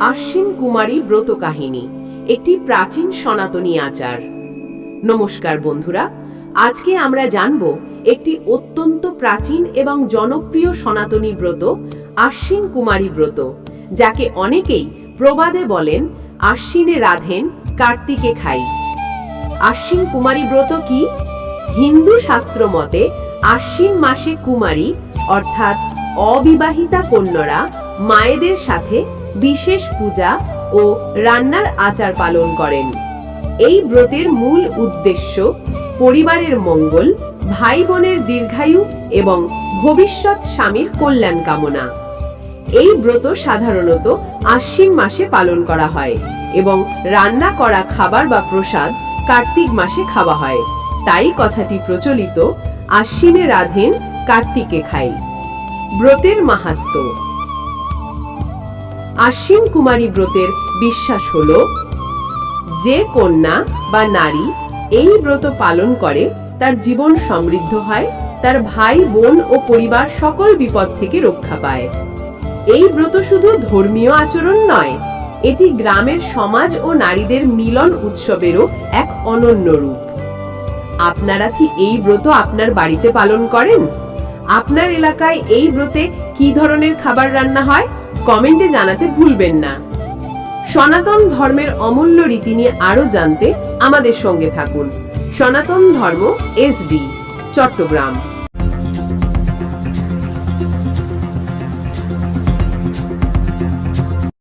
আশ্বিন কুমারী ব্রত কাহিনী একটি প্রাচীন সনাতনী আচার। নমস্কার বন্ধুরা, আজকে আমরা জানব একটি অত্যন্ত প্রাচীন এবং জনপ্রিয় সনাতনী ব্রত, আশ্বিন কুমারী ব্রত, যাকে অনেকেই প্রবাদে বলেন আশ্বিনে রাধেন কার্তিকে খাই। আশ্বিন কুমারী ব্রত কি? হিন্দু শাস্ত্র মতে আশ্বিন মাসে কুমারী, অর্থাৎ অবিবাহিতা কন্যরা, মায়েদের সাথে বিশেষ পূজা ও রান্নার আচার পালন করেন। এই ব্রতের মূল উদ্দেশ্য পরিবারের মঙ্গল ভাই বোনের দীর্ঘায়ু এবং ভবিষ্যৎ স্বামীর কল্যাণ কামনা। এই ব্রত সাধারণত আশ্বিন মাসে পালন করা হয় এবং রান্না করা খাবার বা প্রসাদ কার্তিক মাসে খাওয়া হয়। তাই কথাটি প্রচলিত, আশ্বিনে রাধেন কার্তিকে খাই। ব্রতের মাহাত্ম্য আশ্বিন কুমারী ব্রতের বিশ্বাস হল, যে কন্যা বা নারী এই ব্রত পালন করে, তার জীবন সমৃদ্ধ হয়, তার ভাই, বোন ও পরিবার সকল বিপদ থেকে রক্ষা পায়। এই ব্রত শুধু ধর্মীয় আচরণ নয় এটি গ্রামের সমাজ ও নারীদের মিলন উৎসবেরও এক অনন্য রূপ। আপনারা কি এই ব্রত আপনার বাড়িতে পালন করেন? আপনার এলাকায় এই ব্রতে কি ধরনের খাবার রান্না হয়? কমেন্টে জানাতে ভুলবেন না। সনাতন ধর্মের অমূল্য রীতি নিয়ে আরও জানতে আমাদের সঙ্গে থাকুন। সনাতন ধর্ম এসডি চট্টগ্রাম।